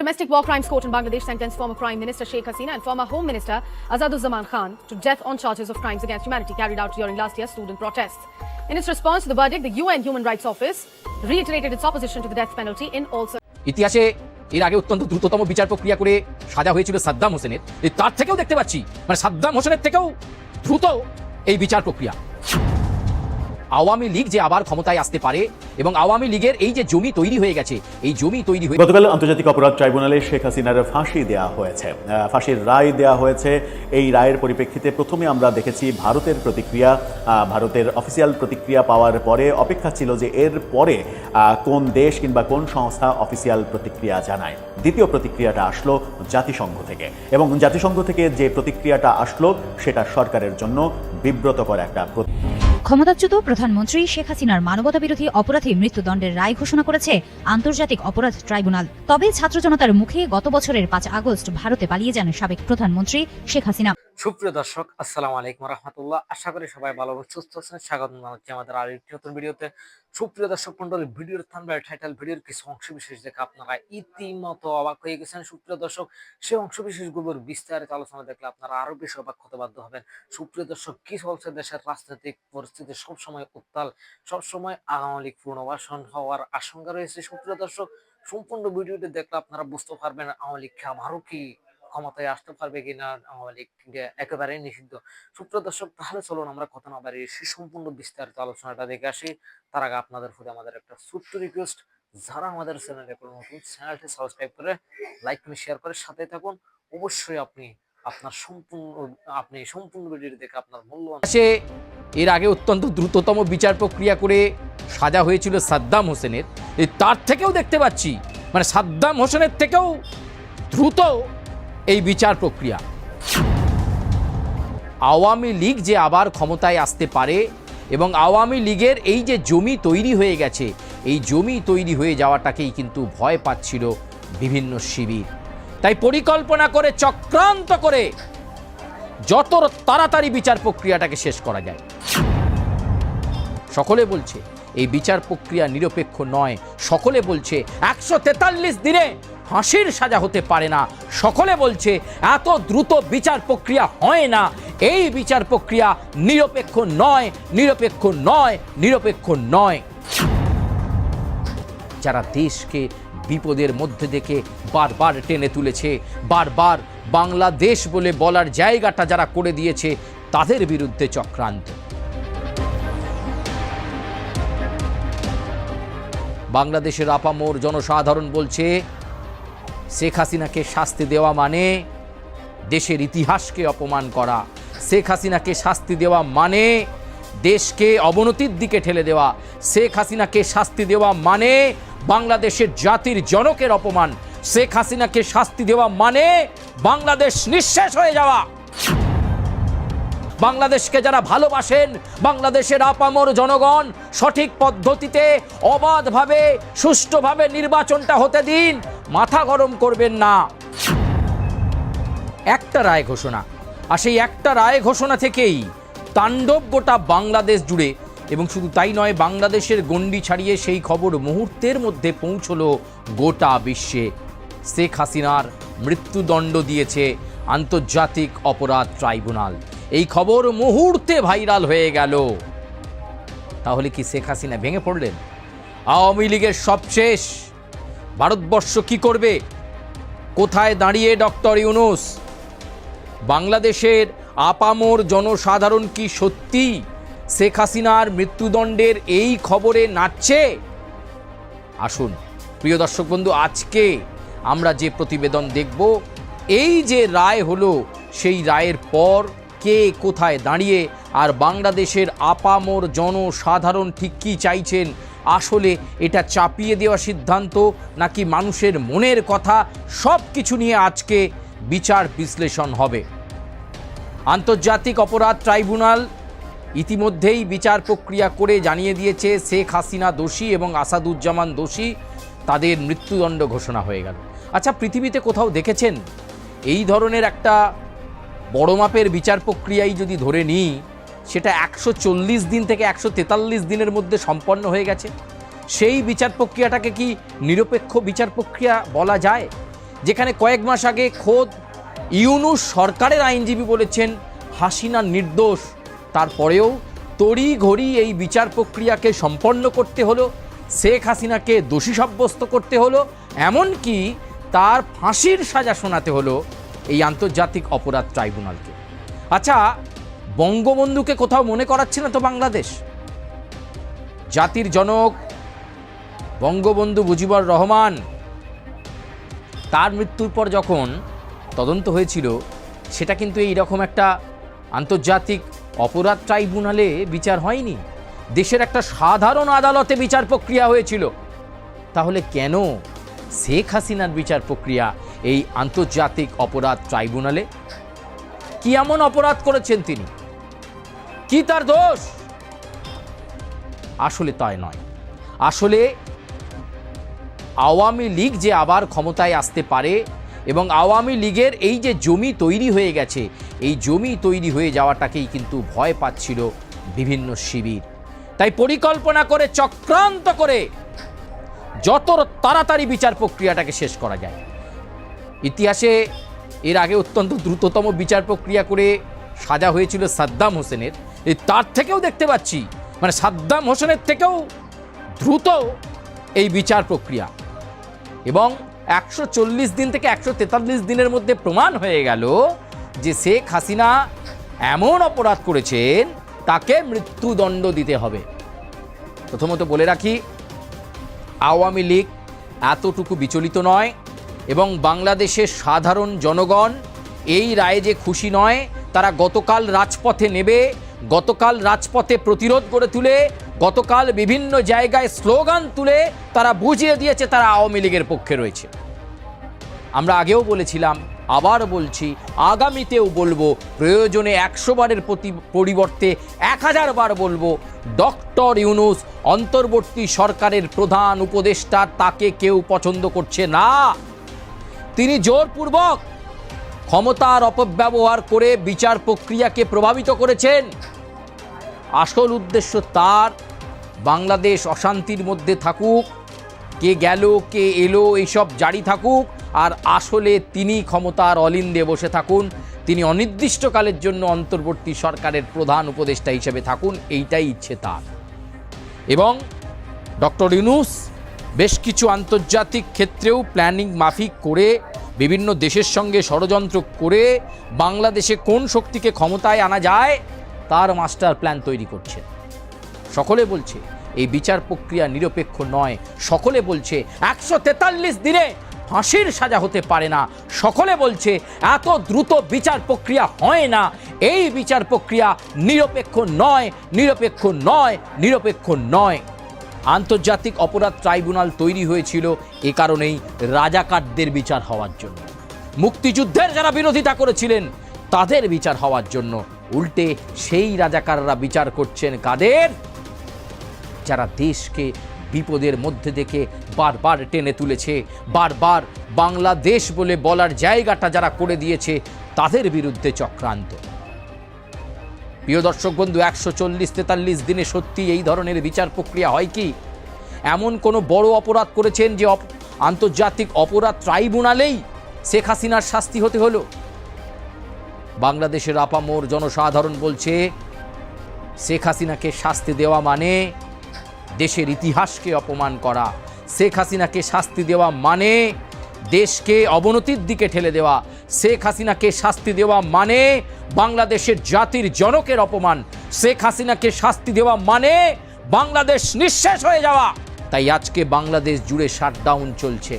Domestic War Crimes Court in Bangladesh sentenced former Prime Minister Sheikh Hasina and former Home Minister Azaduzzaman Khan to death on charges of crimes against humanity carried out during last year's student protests. In its response to the verdict, the UN Human Rights Office reiterated its opposition to the death penalty in all ইতিহাসে এর আগে অত্যন্ত দ্রুততম বিচার প্রক্রিয়া করে সাজা হয়েছিল সাদ্দাম হোসেনের তার থেকেও দেখতে পাচ্ছি মানে সাদ্দাম হোসেনের থেকেও দ্রুত এই বিচার প্রক্রিয়া আওয়ামী লীগ যে আবার ক্ষমতায় আসতে পারে এবং আওয়ামী লীগের এই যে জমি তৈরি হয়ে গেছে, এই জমি তৈরি হয়ে গতকাল আন্তর্জাতিক অপরাধ ট্রাইব্যুনালে শেখ হাসিনার ফাঁসি দেওয়া হয়েছে। ফাঁসির রায় দেওয়া হয়েছে। এই রায়ের পরিপ্রেক্ষিতে প্রথমে আমরা দেখেছি ভারতের প্রতিক্রিয়া ভারতের অফিসিয়াল প্রতিক্রিয়া পাওয়ার পরে অপেক্ষা ছিল যে এর পরে কোন দেশ কিংবা কোন সংস্থা অফিসিয়াল প্রতিক্রিয়া জানায়। দ্বিতীয় প্রতিক্রিয়াটা আসলো জাতিসংঘ থেকে এবং জাতিসংঘ থেকে যে প্রতিক্রিয়াটা আসলো সেটা সরকারের জন্য বিব্রতকর একটা প্রতি- ক্ষমতাচ্যুত প্রধানমন্ত্রী শেখ হাসিনার মানবতা বিরোধী অপরাধী মৃত্যুদণ্ডের রায় ঘোষণা করেছে আন্তর্জাতিক অপরাধ ট্রাইব্যুনাল। তবে ছাত্র জনতার মুখে গত বছরের পাঁচ আগস্ট ভারতে পালিয়ে যান সাবেক প্রধানমন্ত্রী শেখ হাসিনা। সুপ্রিয় দর্শক, আসসালামু আলাইকুম রহমতুল্লাহ। আশা করি সবাই ভালো সুস্থ আছেন। স্বাগত জানাচ্ছি আমাদের আরেকটি নতুন ভিডিওতে। সুপ্রিয় দর্শক মন্ডলী ভিডিওর থাম্বনেল টাইটেল, ভিডিওর কিছু অংশ বিশেষ দেখে আপনারা ইতিমতো অবাক হয়ে গেছেন। সুপ্রিয় দর্শক, সেই অংশ বিশেষগুলোর বিস্তারিত আলোচনা দেখলে আপনারা আরও বেশি অবাক হতে বাধ্য হবেন। সুপ্রিয় দর্শক কি চলছে দেশের রাজনৈতিক পরিস্থিতি সবসময় উত্তাল, সবসময় আওয়ামী লীগ পুনর্বাসন হওয়ার আশঙ্কা রয়েছে। সুপ্রিয় দর্শক, সম্পূর্ণ ভিডিওটি দেখলে আপনারা বুঝতে পারবেন আওয়ামী লীগ আবারও কি ক্ষমতায় আসতে পারবে কিনা আওয়ামী লীগ একেবারে নিষিদ্ধ। সুপ্রিয় দর্শক, তাহলে চলুন আমরা কথা না বাড়িয়ে সে সম্পূর্ণ বিস্তারিত আলোচনাটা দেখে আসি। তার আগে আপনাদের প্রতি আমাদের একটা ছোট্ট রিকোয়েস্ট যারা আমাদের চ্যানেলে কোনো নতুন চ্যানেলটি সাবস্ক্রাইব করে লাইক করে শেয়ার করে সাথে থাকুন। অবশ্যই আপনি আপনার সম্পূর্ণ, আপনি সম্পূর্ণ ভিডিওটি দেখে আপনার মূল্যবান সে এর আগে অত্যন্ত দ্রুততম বিচার প্রক্রিয়া করে সাজা হয়েছিল সাদ্দাম হোসেনের। তার থেকেও দেখতে পাচ্ছি মানে সাদ্দাম হোসেনের থেকেও দ্রুত এই বিচার প্রক্রিয়া। আওয়ামী লীগ যে আবার ক্ষমতায় আসতে পারে এবং আওয়ামী লীগের এই যে জমি তৈরি হয়ে গেছে, এই জমি তৈরি হয়ে যাওয়াটাকেই কিন্তু ভয় পাচ্ছিল বিভিন্ন শিবির। তাই পরিকল্পনা করে, চক্রান্ত করে যত তাড়াতাড়ি বিচার প্রক্রিয়াটাকে শেষ করা যায়। সকলে বলছে, এই বিচার প্রক্রিয়া নিরপেক্ষ নয়। সকলে বলছে, একশো তেতাল্লিশ দিনে ফাঁসির সাজা হতে পারে না। সকলে বলছে, এত দ্রুত বিচার প্রক্রিয়া হয় না। এই বিচার প্রক্রিয়া নিরপেক্ষ নয় নিরপেক্ষ নয় নিরপেক্ষ নয়। যারা দেশকে বিপদের মধ্যে থেকে বারবার টেনে তুলেছে, বারবার বাংলাদেশ বলে বলার জায়গাটা যারা করে দিয়েছে, তাদের বিরুদ্ধে চক্রান্ত। বাংলাদেশের আপামোর জনসাধারণ বলছে শেখ হাসিনাকে শাস্তি দেওয়া মানে দেশের ইতিহাসকে অপমান করা। শেখ হাসিনাকে শাস্তি দেওয়া মানে দেশকে অবনতির দিকে ঠেলে দেওয়া। শেখ হাসিনাকে শাস্তি দেওয়া মানে বাংলাদেশের জাতির জনকের অপমান। শেখ হাসিনাকে শাস্তি দেওয়া মানে বাংলাদেশ নিঃশেষ হয়ে যাওয়া। বাংলাদেশকে যারা ভালোবাসেন, বাংলাদেশের আপামর জনগণ সঠিক পদ্ধতিতে অবাধভাবে, সুষ্ঠুভাবে নির্বাচনটা হতে দিন, মাথা গরম করবেন না। একটা রায় ঘোষণা, আর সেই একটা রায় ঘোষণা থেকেই তাণ্ডব গোটা বাংলাদেশ জুড়ে। এবং শুধু তাই নয়, বাংলাদেশের গণ্ডি ছাড়িয়ে সেই খবর মুহূর্তের মধ্যে পৌঁছলো গোটা বিশ্বে। শেখ হাসিনার মৃত্যুদণ্ড দিয়েছে আন্তর্জাতিক অপরাধ ট্রাইব্যুনাল। এই খবর মুহূর্তে ভাইরাল হয়ে গেল। তাহলে কি শেখ হাসিনা ভেঙে পড়লেন? আওয়ামী লীগের সবশেষ ভারতবর্ষ কি করবে? কোথায় দাঁড়িয়ে ডক্টর ইউনুস? বাংলাদেশের আপামর জনসাধারণ কি সত্যি শেখ হাসিনার মৃত্যুদণ্ডের এই খবরে নাচছে? আসুন, প্রিয় দর্শক বন্ধু, আজকে আমরা যে প্রতিবেদন দেখব, এই যে রায় হলো, সেই রায়ের পর কে কোথায় দাঁড়িয়ে আর বাংলাদেশের আপামর জনসাধারণ ঠিক কী চাইছেন? আসলে এটা চাপিয়ে দেওয়া সিদ্ধান্ত নাকি মানুষের মনের কথা? সব কিছু নিয়ে আজকে বিচার বিশ্লেষণ হবে। আন্তর্জাতিক অপরাধ ট্রাইব্যুনাল ইতিমধ্যেই বিচার প্রক্রিয়া করে জানিয়ে দিয়েছে, শেখ হাসিনা দোষী এবং আসাদুজ্জামান দোষী, তাদের মৃত্যুদণ্ড ঘোষণা হয়ে গেল। আচ্ছা পৃথিবীতে কোথাও দেখেছেন? এই ধরনের একটা বড় মাপের বিচার প্রক্রিয়াই যদি ধরে নিই, সেটা একশো চল্লিশ দিন থেকে একশো তেতাল্লিশ দিনের মধ্যে সম্পন্ন হয়ে গেছে। সেই বিচার প্রক্রিয়াটাকে কি নিরপেক্ষ বিচার প্রক্রিয়া বলা যায়? যেখানে কয়েক মাস আগে খোদ ইউনুস সরকারের আইনজীবী বলেছেন হাসিনা নির্দোষ। তারপরেও তড়ি ঘড়ি এই বিচার প্রক্রিয়াকে সম্পন্ন করতে হলো, শেখ হাসিনাকে দোষী সাব্যস্ত করতে হলো, এমনকি তার ফাঁসির সাজা শোনাতে হলো। এই আন্তর্জাতিক অপরাধ ট্রাইব্যুনালকে। আচ্ছা বঙ্গবন্ধুকে কোথাও মনে করাচ্ছে না তো বাংলাদেশ? জাতির জনক বঙ্গবন্ধু মুজিবুর রহমান তার মৃত্যুর পর যখন তদন্ত হয়েছিল, সেটা কিন্তু এই রকম একটা আন্তর্জাতিক অপরাধ ট্রাইব্যুনালে বিচার হয়নি। দেশের একটা সাধারণ আদালতে বিচার প্রক্রিয়া হয়েছিল। তাহলে কেন শেখ হাসিনার বিচার প্রক্রিয়া এই আন্তর্জাতিক অপরাধ ট্রাইব্যুনালে? কি এমন অপরাধ করেছেন তিনি? কি তার দোষ? আসলে তাই নয়। আসলে আওয়ামী লীগ যে আবার ক্ষমতায় আসতে পারে এবং আওয়ামী লীগের এই যে জমি তৈরি হয়ে গেছে, এই জমি তৈরি হয়ে যাওয়াটাকেই কিন্তু ভয় পাচ্ছিল বিভিন্ন শিবির। তাই পরিকল্পনা করে, চক্রান্ত করে যত তাড়াতাড়ি বিচার প্রক্রিয়াটাকে শেষ করা যায়। ইতিহাসে এর আগে অত্যন্ত দ্রুততম বিচার প্রক্রিয়া করে সাজা হয়েছিল সাদ্দাম হোসেনের। এই তার থেকেও দেখতে পাচ্ছি মানে সাদ্দাম হোসেনের থেকেও দ্রুত এই বিচার প্রক্রিয়া। এবং একশো চল্লিশ দিন থেকে একশো তেতাল্লিশ দিনের মধ্যে প্রমাণ হয়ে গেল যে শেখ হাসিনা এমন অপরাধ করেছেন, তাকে মৃত্যুদণ্ড দিতে হবে। প্রথমত বলে রাখি, আওয়ামী লীগ এতটুকু বিচলিত নয় এবং বাংলাদেশের সাধারণ জনগণ এই রায়ে যে খুশি নয়, তারা গতকাল রাজপথে নেবে, গতকাল রাজপথে প্রতিরোধ গড়ে তুলে, গতকাল বিভিন্ন জায়গায় স্লোগান তুলে তারা বুঝিয়ে দিয়েছে তারা আওয়ামী লীগের পক্ষে রয়েছে। আমরা আগেও বলেছিলাম, আবার বলছি, আগামীতেও বলব, প্রয়োজনে একশো বারের প্রতি পরিবর্তে এক হাজার বার বলব, ডক্টর ইউনুস অন্তর্বর্তী সরকারের প্রধান উপদেষ্টা তাকে কেউ পছন্দ করছে না। তিনি জোরপূর্বক ক্ষমতার অপব্যবহার করে বিচার প্রক্রিয়াকে প্রভাবিত করেছেন। আসল উদ্দেশ্য তার, বাংলাদেশ অশান্তির মধ্যে থাকুক, কে গেল, কে এলো, এইসব জারি থাকুক, আর আসলে তিনি ক্ষমতার অলিন্দে বসে থাকুন। তিনি অনির্দিষ্টকালের জন্য অন্তর্বর্তী সরকারের প্রধান উপদেষ্টা হিসেবে থাকুন, এইটাই ইচ্ছে তার। এবং ডক্টর ইউনুস বেশ কিছু আন্তর্জাতিক ক্ষেত্রেও প্ল্যানিং মাফিক করে, বিভিন্ন দেশের সঙ্গে ষড়যন্ত্র করে বাংলাদেশে কোন শক্তিকে ক্ষমতায় আনা যায়, তার মাস্টার প্ল্যান তৈরি করছে। সকলে বলছে, এই বিচার প্রক্রিয়া নিরপেক্ষ নয়। সকলে বলছে, একশো তেতাল্লিশ দিনে ফাঁসির সাজা হতে পারে না। সকলে বলছে, এত দ্রুত বিচার প্রক্রিয়া হয় না। এই বিচার প্রক্রিয়া নিরপেক্ষ নয় নিরপেক্ষ নয় নিরপেক্ষ নয়। আন্তর্জাতিক অপরাধ ট্রাইব্যুনাল তৈরি হয়েছিল এ কারণেই রাজাকারদের বিচার হওয়ার জন্য। মুক্তিযুদ্ধের যারা বিরোধিতা করেছিলেন, তাদের বিচার হওয়ার জন্য উল্টে সেই রাজাকাররা বিচার করছেন কাদের? যারা দেশকে বিপদের মধ্যে থেকে বারবার টেনে তুলেছে, বারবার বাংলাদেশ বলে বলার জায়গাটা যারা করে দিয়েছে, তাদের বিরুদ্ধে চক্রান্ত। প্রিয় দর্শক বন্ধু, একশো চল্লিশ তেতাল্লিশ দিনে সত্যি এই ধরনের বিচার প্রক্রিয়া হয় কি? এমন কোনো বড় অপরাধ করেছেন যে আন্তর্জাতিক অপরাধ ট্রাইব্যুনালেই শেখ হাসিনার শাস্তি হতে হলো? বাংলাদেশের আপামোর জনসাধারণ বলছে, শেখ হাসিনাকে শাস্তি দেওয়া মানে দেশের ইতিহাসকে অপমান করা। শেখ হাসিনাকে শাস্তি দেওয়া মানে দেশকে অবনতির দিকে ঠেলে দেওয়া। শেখ হাসিনাকে শাস্তি দেওয়া মানে বাংলাদেশের জাতির জনকের অপমান। শেখ হাসিনাকে শাস্তি দেওয়া মানে বাংলাদেশ নিঃশেষ হয়ে যাওয়া। তাই আজকে বাংলাদেশ জুড়ে শাটডাউন চলছে।